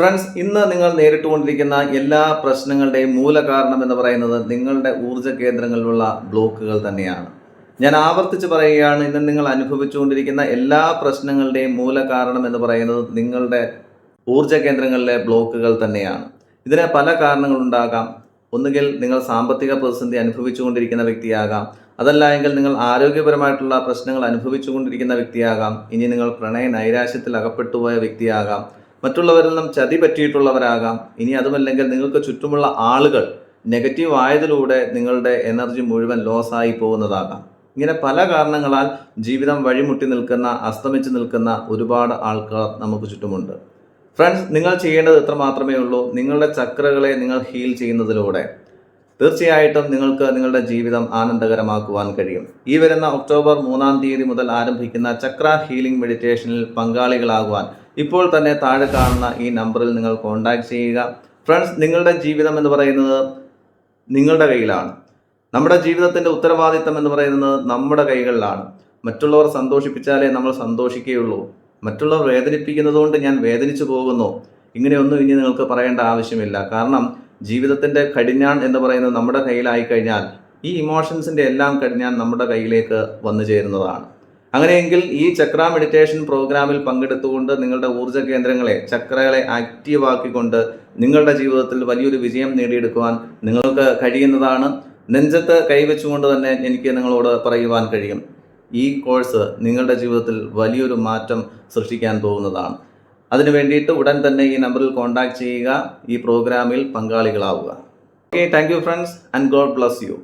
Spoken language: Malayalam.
ഫ്രണ്ട്സ് ഇന്ന് നിങ്ങൾ നേരിട്ടുകൊണ്ടിരിക്കുന്ന എല്ലാ പ്രശ്നങ്ങളുടെയും മൂല കാരണം എന്ന് പറയുന്നത് നിങ്ങളുടെ ഊർജ കേന്ദ്രങ്ങളിലുള്ള ബ്ലോക്കുകൾ തന്നെയാണ്. ഞാൻ ആവർത്തിച്ച് പറയുകയാണ് ഇന്ന് നിങ്ങൾ അനുഭവിച്ചുകൊണ്ടിരിക്കുന്ന എല്ലാ പ്രശ്നങ്ങളുടെയും മൂല കാരണം എന്ന് പറയുന്നത് നിങ്ങളുടെ ഊർജ കേന്ദ്രങ്ങളിലെ ബ്ലോക്കുകൾ തന്നെയാണ്. ഇതിന് പല കാരണങ്ങളുണ്ടാകാം. ഒന്നുകിൽ നിങ്ങൾ സാമ്പത്തിക പ്രതിസന്ധി അനുഭവിച്ചുകൊണ്ടിരിക്കുന്ന വ്യക്തിയാകാം. അതല്ല എങ്കിൽ നിങ്ങൾ ആരോഗ്യപരമായിട്ടുള്ള പ്രശ്നങ്ങൾ അനുഭവിച്ചുകൊണ്ടിരിക്കുന്ന വ്യക്തിയാകാം. ഇനി നിങ്ങൾ പ്രണയ നൈരാശ്യത്തിൽ അകപ്പെട്ടുപോയ വ്യക്തിയാകാം. മറ്റുള്ളവരിൽ നിന്നും ചതി പറ്റിയിട്ടുള്ളവരാകാം. ഇനി അതുമല്ലെങ്കിൽ നിങ്ങൾക്ക് ചുറ്റുമുള്ള ആളുകൾ നെഗറ്റീവ് ആയതിലൂടെ നിങ്ങളുടെ എനർജി മുഴുവൻ ലോസായി പോകുന്നതാകാം. ഇങ്ങനെ പല കാരണങ്ങളാൽ ജീവിതം വഴിമുട്ടി നിൽക്കുന്ന അസ്തമിച്ച് നിൽക്കുന്ന ഒരുപാട് ആൾക്കാർ നമുക്ക് ചുറ്റുമുണ്ട്. ഫ്രണ്ട്സ് നിങ്ങൾ ചെയ്യേണ്ടത് ഇത്ര മാത്രമേ ഉള്ളൂ. നിങ്ങളുടെ ചക്രകളെ നിങ്ങൾ ഹീൽ ചെയ്യുന്നതിലൂടെ. തീർച്ചയായിട്ടും നിങ്ങൾക്ക് നിങ്ങളുടെ ജീവിതം ആനന്ദകരമാക്കുവാൻ കഴിയും. ഈ വരുന്ന ഒക്ടോബർ മൂന്നാം തീയതി മുതൽ ആരംഭിക്കുന്ന ചക്ര ഹീലിംഗ് മെഡിറ്റേഷനിൽ പങ്കാളികളാകുവാൻ ഇപ്പോൾ തന്നെ താഴെ കാണുന്ന ഈ നമ്പറിൽ നിങ്ങൾ കോൺടാക്ട് ചെയ്യുക. ഫ്രണ്ട്സ് നിങ്ങളുടെ ജീവിതം എന്ന് പറയുന്നത് നിങ്ങളുടെ കയ്യിലാണ്. നമ്മുടെ ജീവിതത്തിന്റെ ഉത്തരവാദിത്തം എന്ന് പറയുന്നത് നമ്മുടെ കൈകളിലാണ്. മറ്റുള്ളവർ സന്തോഷിപ്പിച്ചാലേ നമ്മൾ സന്തോഷിക്കുകയുള്ളൂ. മറ്റുള്ളവർ വേദനിപ്പിക്കുന്നതുകൊണ്ട് ഞാൻ വേദനിച്ചു പോകുന്നു. ഇങ്ങനെയൊന്നും ഇനി നിങ്ങൾക്ക് പറയേണ്ട ആവശ്യമില്ല. കാരണം ജീവിതത്തിന്റെ കടിഞ്ഞാൺ എന്ന് പറയുന്നത് നമ്മുടെ കയ്യിലായി കഴിഞ്ഞാൽ ഈ ഇമോഷൻസിന്റെ എല്ലാം കടിഞ്ഞാൻ നമ്മുടെ കയ്യിലേക്ക് വന്നു ചേരുന്നതാണ്. അങ്ങനെയെങ്കിൽ ഈ ചക്ര മെഡിറ്റേഷൻ പ്രോഗ്രാമിൽ പങ്കെടുത്തുകൊണ്ട് നിങ്ങളുടെ ഊർജ കേന്ദ്രങ്ങളെ ചക്രകളെ ആക്റ്റീവാക്കിക്കൊണ്ട് നിങ്ങളുടെ ജീവിതത്തിൽ വലിയൊരു വിജയം നേടിയെടുക്കുവാൻ നിങ്ങൾക്ക് കഴിയുന്നതാണ്. നെഞ്ചത്ത് കൈവച്ചുകൊണ്ട് തന്നെ എനിക്ക് നിങ്ങളോട് പറയുവാൻ കഴിയും. ഈ കോഴ്സ് നിങ്ങളുടെ ജീവിതത്തിൽ വലിയൊരു മാറ്റം സൃഷ്ടിക്കാൻ പോകുന്നതാണ്. അതിനു വേണ്ടിയിട്ട് ഉടൻ തന്നെ ഈ നമ്പറിൽ കോൺടാക്ട് ചെയ്യുക. ഈ പ്രോഗ്രാമിൽ പങ്കാളികളാവുക. Okay thank you friends and God bless you